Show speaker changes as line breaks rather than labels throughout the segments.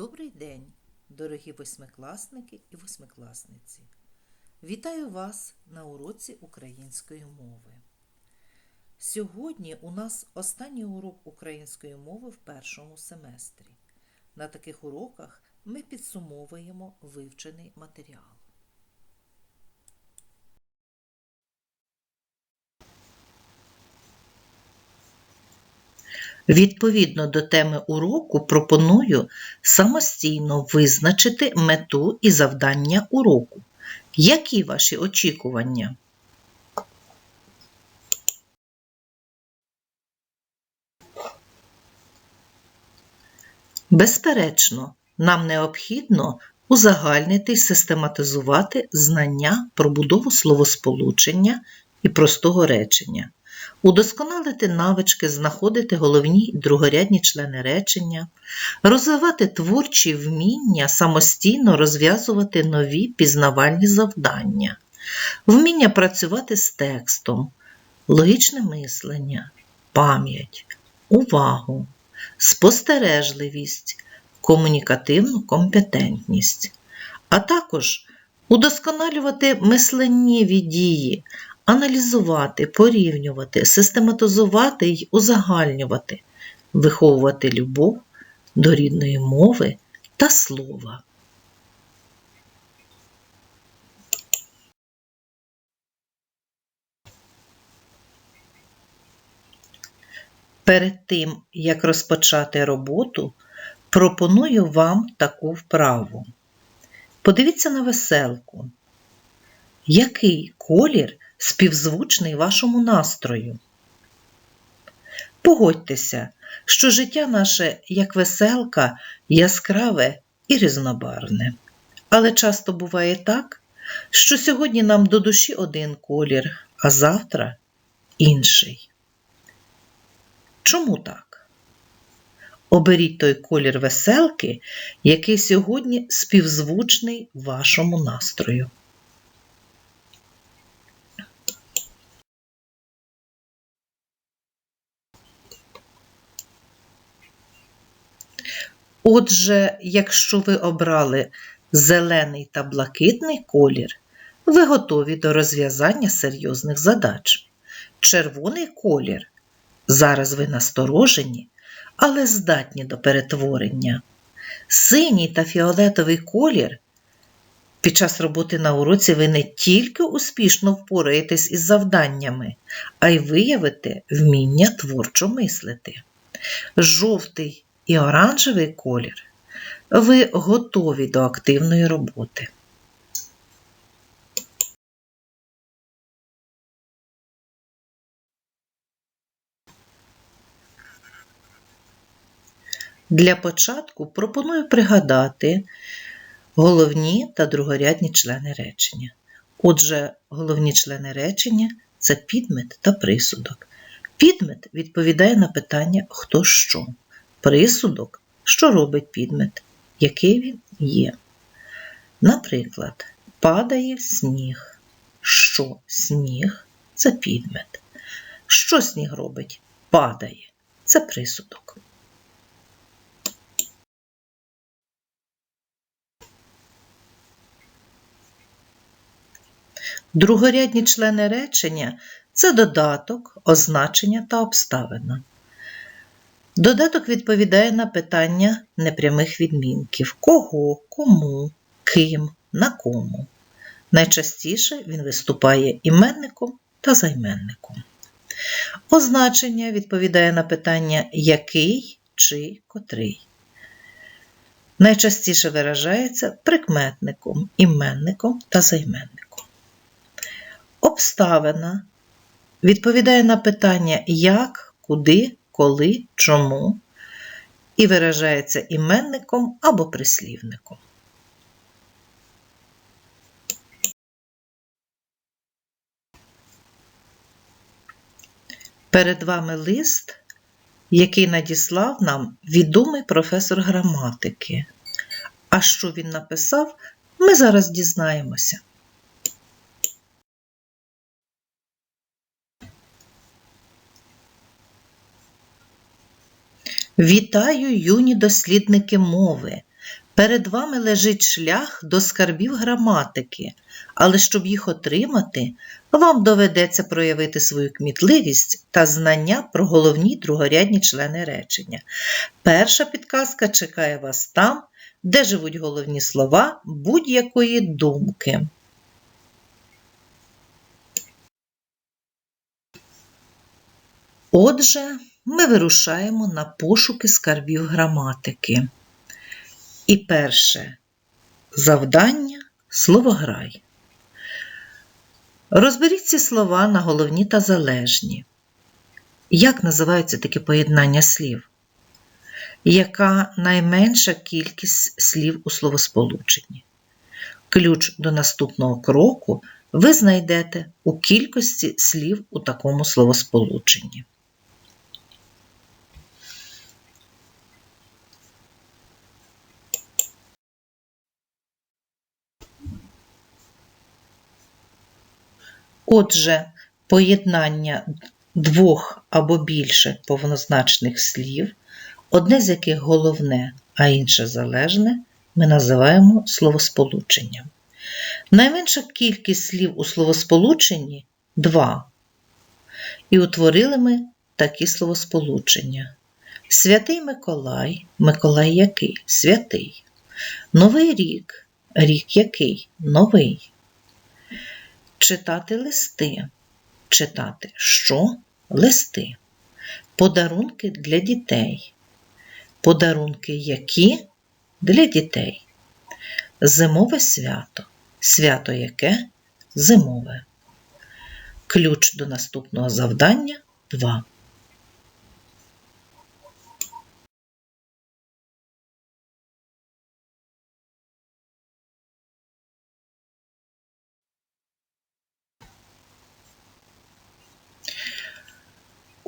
Добрий день, дорогі восьмикласники і восьмикласниці! Вітаю вас на уроці української мови. Сьогодні у нас останній урок української мови в першому семестрі. На таких уроках ми підсумовуємо вивчений матеріал. Відповідно до теми уроку пропоную самостійно визначити мету і завдання уроку. Які ваші очікування? Безперечно, нам необхідно узагальнити й систематизувати знання про будову словосполучення і простого речення, удосконалити навички, знаходити головні другорядні члени речення, розвивати творчі вміння, самостійно розв'язувати нові пізнавальні завдання, вміння працювати з текстом, логічне мислення, пам'ять, увагу, спостережливість, комунікативну компетентність, а також удосконалювати мисленнєві дії, аналізувати, порівнювати, систематизувати й узагальнювати, виховувати любов до рідної мови та слова. Перед тим, як розпочати роботу, пропоную вам таку вправу. Подивіться на веселку. Який колір співзвучний вашому настрою? Погодьтеся, що життя наше, як веселка, яскраве і різнобарвне. Але часто буває так, що сьогодні нам до душі один колір, а завтра інший. Чому так? Оберіть той колір веселки, який сьогодні співзвучний вашому настрою. Отже, якщо ви обрали зелений та блакитний колір, ви готові до розв'язання серйозних задач. Червоний колір зараз ви насторожені, але здатні до перетворення. Синій та фіолетовий колір. Під час роботи на уроці ви не тільки успішно впораєтесь із завданнями, а й виявите вміння творчо мислити. Жовтий і оранжевий колір. Ви готові до активної роботи. Для початку пропоную пригадати головні та другорядні члени речення. Отже, головні члени речення це підмет та присудок. Підмет відповідає на питання хто що. Присудок, що робить підмет, який він є. Наприклад, падає сніг. Що сніг це підмет. Що сніг робить? Падає. Це присудок. Другорядні члени речення це додаток, означення та обставина. Додаток відповідає на питання непрямих відмінків кого, кому, ким, на кому. Найчастіше він виступає іменником та займенником. Означення відповідає на питання який чи котрий. Найчастіше виражається прикметником, іменником та займенником. Обставина відповідає на питання як, куди, коли, чому і виражається іменником або прислівником. Перед вами лист, який надіслав нам відомий професор граматики. А що він написав, ми зараз дізнаємося. Вітаю, юні дослідники мови! Перед вами лежить шлях до скарбів граматики, але щоб їх отримати, вам доведеться проявити свою кмітливість та знання про головні другорядні члени речення. Перша підказка чекає вас там, де живуть головні слова будь-якої думки. Отже, ми вирушаємо на пошуки скарбів граматики. І перше завдання словограй. Розберіть ці слова на головні та залежні. Як називаються такі поєднання слів? Яка найменша кількість слів у словосполученні? Ключ до наступного кроку ви знайдете у кількості слів у такому словосполученні. Отже, поєднання двох або більше повнозначних слів, одне з яких головне, а інше залежне, ми називаємо словосполученням. Найменша кількість слів у словосполученні два. І утворили ми такі словосполучення. Святий Миколай, Миколай який? Святий. Новий рік, рік який? Новий. Читати листи. Читати що? Листи. Подарунки для дітей. Подарунки які? Для дітей. Зимове свято. Свято яке? Зимове. Ключ до наступного завдання 2.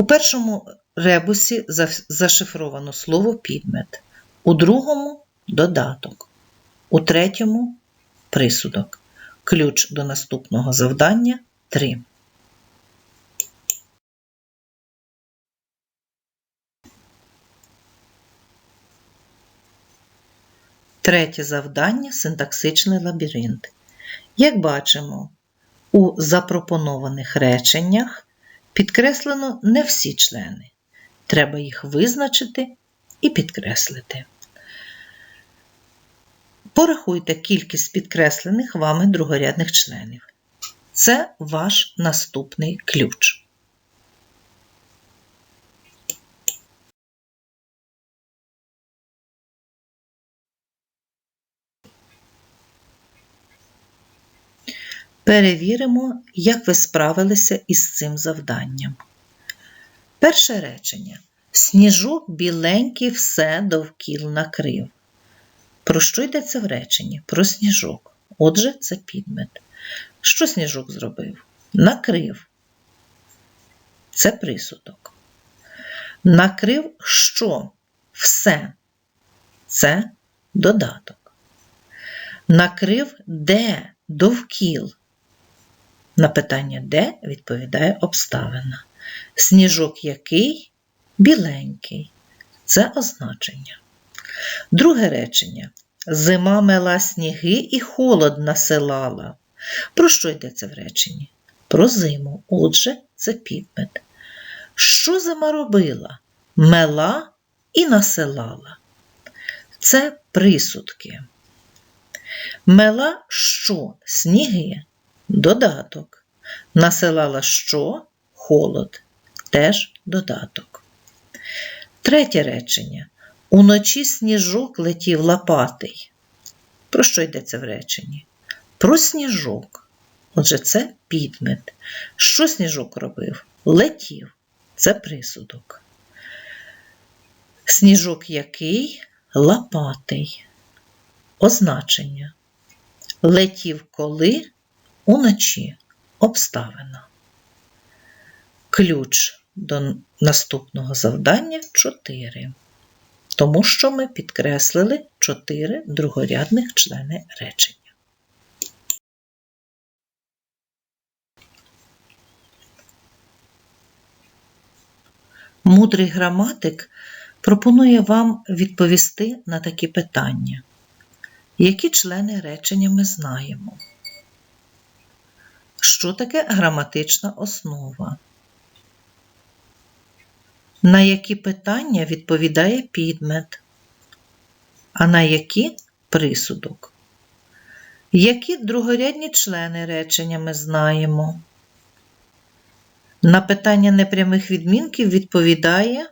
У першому ребусі зашифровано слово підмет, у другому додаток, у третьому присудок. Ключ до наступного завдання 3. Третє завдання синтаксичний лабіринт. Як бачимо, у запропонованих реченнях підкреслено не всі члени. Треба їх визначити і підкреслити. Порахуйте кількість підкреслених вами другорядних членів. Це ваш наступний ключ. Перевіримо, як ви справилися із цим завданням. Перше речення. Сніжок біленький все довкіл накрив. Про що йдеться в реченні? Про сніжок. Отже, це підмет. Що сніжок зробив? Накрив. Це присудок. Накрив що? Все. Це додаток. Накрив де довкіл. На питання де відповідає обставина. Сніжок який? Біленький. Це означення. Друге речення. Зима мела сніги і холод насилала. Про що йдеться в реченні? Про зиму. Отже, це підмет. Що зима робила? Мела і насилала. Це присудки. Мела що? Сніги? Додаток. Насилала що? Холод. Теж додаток. Третє речення. Уночі сніжок летів лопатий. Про що йдеться в реченні? Про сніжок. Отже, це підмет. Що сніжок робив? Летів. Це присудок. Сніжок який? Лопатий. Означення. Летів коли? Уночі. Обставина. Ключ до наступного завдання 4 тому що ми підкреслили чотири другорядних члени речення. Мудрий граматик пропонує вам відповісти на такі питання. Які члени речення ми знаємо? Що таке граматична основа? На які питання відповідає підмет, а на які присудок? Які другорядні члени речення ми знаємо? На питання непрямих відмінків відповідає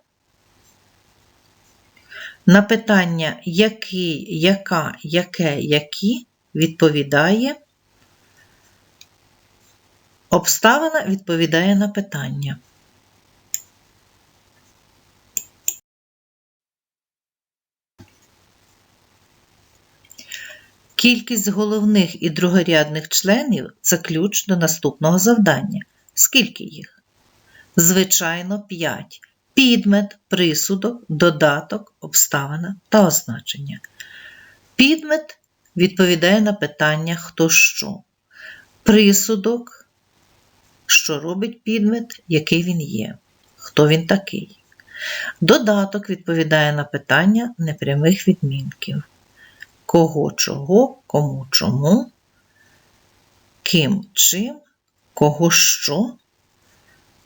на питання який, яка, яке, які відповідає обставина відповідає на питання. Кількість головних і другорядних членів це ключ до наступного завдання. Скільки їх? Звичайно, 5. Підмет, присудок, додаток, обставина та означення. Підмет відповідає на питання хто що. Присудок, що робить підмет, який він є, хто він такий. Додаток відповідає на питання непрямих відмінків. Кого чого, кому чому, ким чим, кого що.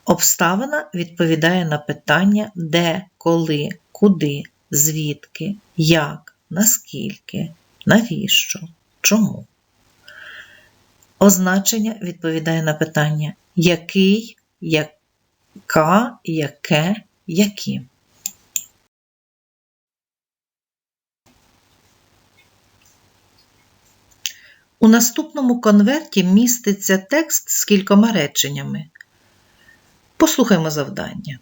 Обставина відповідає на питання де, коли, куди, звідки, як, наскільки, навіщо, чому. Означення відповідає на питання який, яка, яке, які. У наступному конверті міститься текст з кількома реченнями. Послухаймо завдання.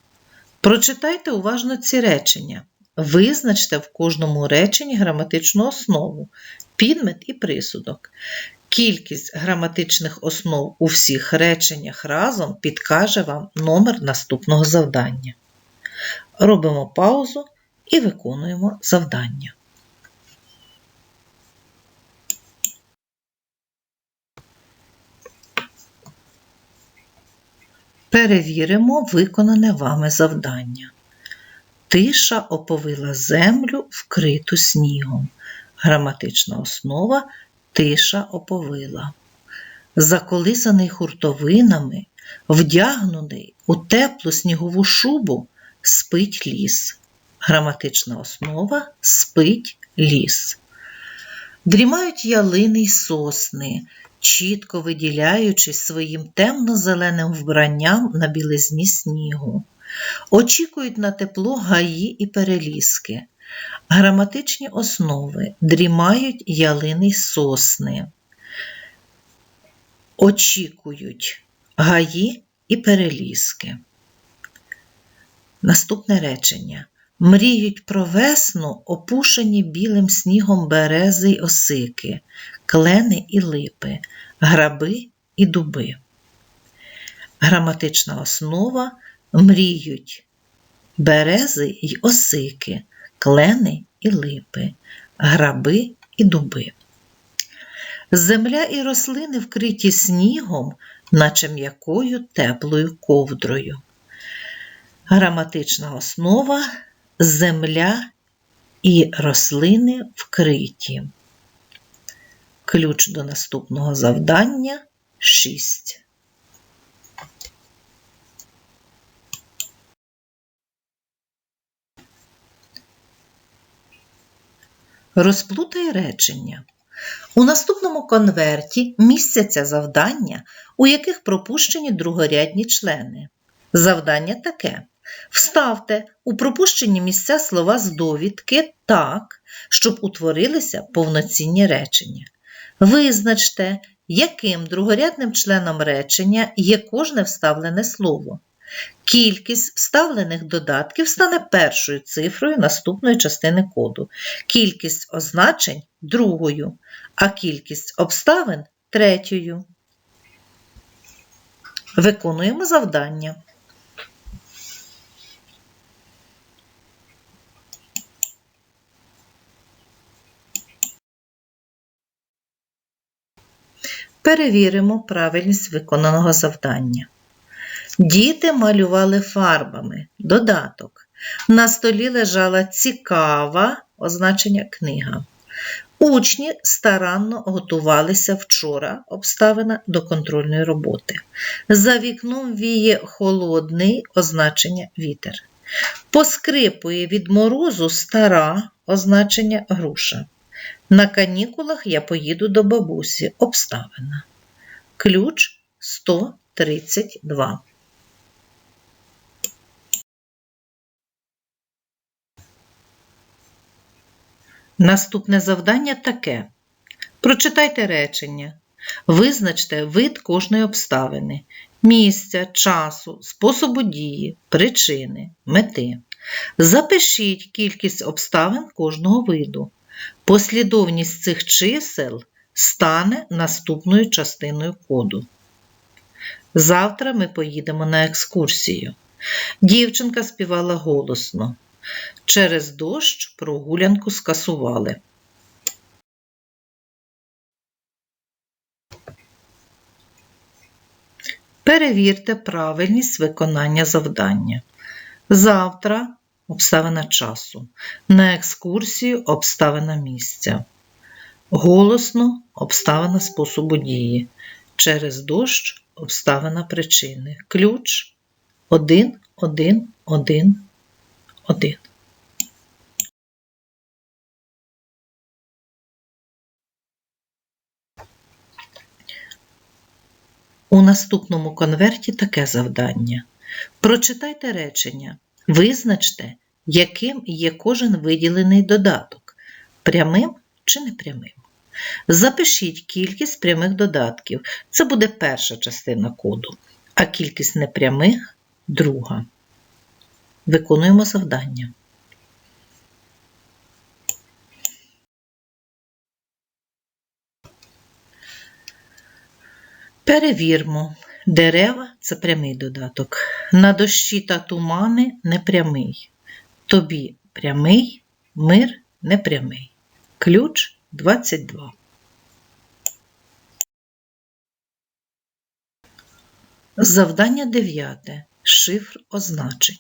Прочитайте уважно ці речення. Визначте в кожному реченні граматичну основу, підмет і присудок. Кількість граматичних основ у всіх реченнях разом підкаже вам номер наступного завдання. Робимо паузу і виконуємо завдання. Перевіримо виконане вами завдання. Тиша оповила землю, вкриту снігом. Граматична основа тиша оповила. Заколисаний хуртовинами, вдягнений у теплу снігову шубу, спить ліс. Граматична основа спить ліс. Дрімають ялини й сосни, чітко виділяючись своїм темно-зеленим вбранням на білизні снігу. Очікують на тепло гаї і переліски. Граматичні основи дрімають ялини й сосни. Очікують гаї і переліски. Наступне речення. Мріють про весну, опушені білим снігом берези й осики, клени і липи, граби і дуби. Граматична основа мріють берези й осики, клени і липи, граби і дуби. Земля і рослини вкриті снігом, наче м'якою теплою ковдрою. Граматична основа земля і рослини вкриті. Ключ до наступного завдання 6. Розплутай речення. У наступному конверті містяться завдання, у яких пропущені другорядні члени. Завдання таке: Вставте у пропущені місця слова з довідки так, щоб утворилися повноцінні речення. Визначте, яким другорядним членом речення є кожне вставлене слово. Кількість вставлених додатків стане першою цифрою наступної частини коду, кількість означень другою, а кількість обставин третьою. Виконуємо завдання. Перевіримо правильність виконаного завдання. Діти малювали фарбами. Додаток. На столі лежала цікава означення книга. Учні старанно готувалися вчора обставина до контрольної роботи. За вікном віє холодний означення вітер. Поскрипує від морозу стара означення груша. На канікулах я поїду до бабусі. Обставина. Ключ 132. Наступне завдання таке. Прочитайте речення. Визначте вид кожної обставини, місця, часу, способу дії, причини, мети. Запишіть кількість обставин кожного виду. Послідовність цих чисел стане наступною частиною коду. Завтра ми поїдемо на екскурсію. Дівчинка співала голосно. Через дощ прогулянку скасували. Перевірте правильність виконання завдання. Завтра обставина часу. На екскурсію обставина місця. Голосно обставина способу дії. Через дощ обставина причини. Ключ 1, 1, 1, 1. У наступному конверті таке завдання. Прочитайте речення. Визначте, яким є кожен виділений додаток прямим чи непрямим. Запишіть кількість прямих додатків. Це буде перша частина коду, а кількість непрямих друга. Виконуємо завдання. Перевірмо. Дерева це прямий додаток. На дощі та тумани непрямий. Тобі прямий, мир непрямий. Ключ 22. Завдання 9. Шифр означень.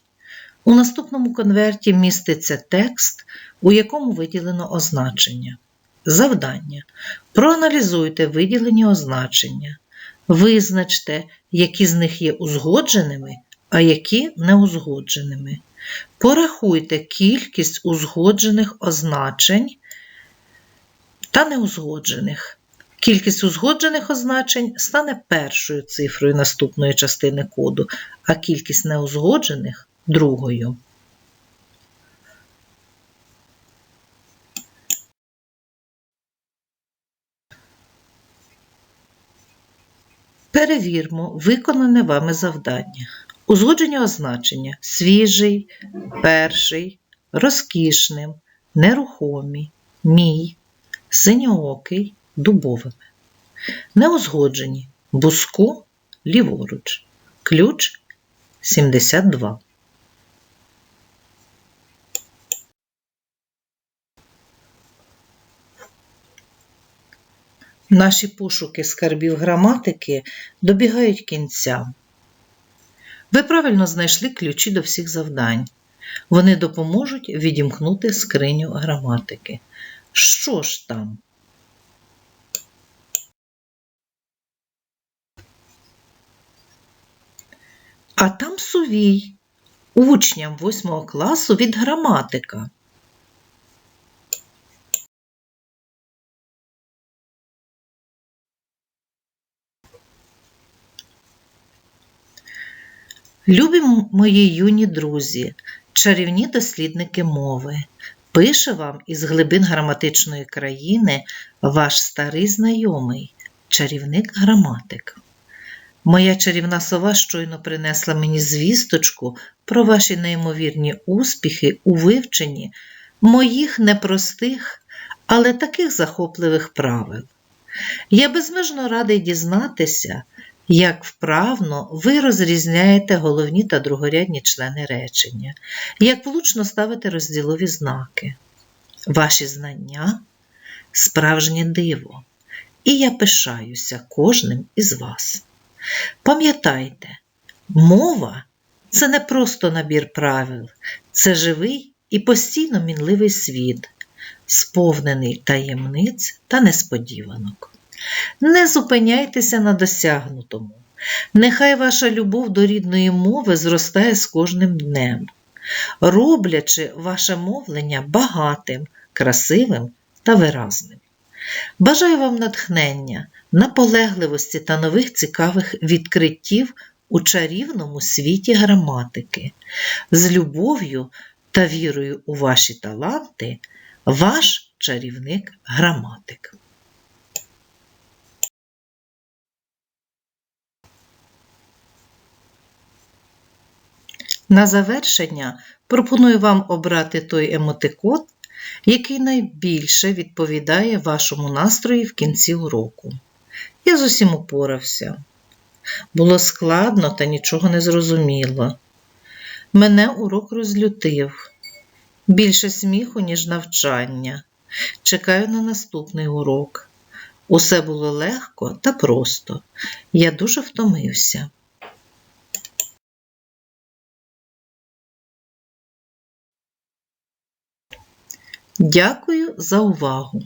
У наступному конверті міститься текст, у якому виділено означення. Завдання. Проаналізуйте виділені означення. Визначте, які з них є узгодженими, а які неузгодженими. Порахуйте кількість узгоджених означень та неузгоджених. Кількість узгоджених означень стане першою цифрою наступної частини коду, а кількість неузгоджених другою. Перевірмо виконане вами завдання. Узгодження означення свіжий, перший, розкішним, нерухомий, мій, синьоокий, дубовими. Неузгоджені буску ліворуч. Ключ 72. Наші пошуки скарбів граматики добігають кінця. Ви правильно знайшли ключі до всіх завдань. Вони допоможуть відімкнути скриню граматики. Що ж там? А там сувій учням 8 класу від граматика. Любі мої юні друзі, чарівні дослідники мови, пише вам із глибин граматичної країни ваш старий знайомий, чарівник граматик. Моя чарівна сова щойно принесла мені звісточку про ваші неймовірні успіхи у вивченні моїх непростих, але таких захопливих правил. Я безмежно радий дізнатися, як вправно ви розрізняєте головні та другорядні члени речення, як влучно ставите розділові знаки. Ваші знання справжнє диво, і я пишаюся кожним із вас. Пам'ятайте, мова це не просто набір правил, це живий і постійно мінливий світ, сповнений таємниць та несподіванок. Не зупиняйтеся на досягнутому. Нехай ваша любов до рідної мови зростає з кожним днем, роблячи ваше мовлення багатим, красивим та виразним. Бажаю вам натхнення, наполегливості та нових цікавих відкриттів у чарівному світі граматики. З любов'ю та вірою у ваші таланти, ваш чарівник граматик. На завершення пропоную вам обрати той емотикон, який найбільше відповідає вашому настрої в кінці уроку. Я з усім упорався. Було складно та нічого не зрозуміло. Мене урок розлютив. Більше сміху, ніж навчання. Чекаю на наступний урок. Усе було легко та просто. Я дуже втомився. Дякую за увагу!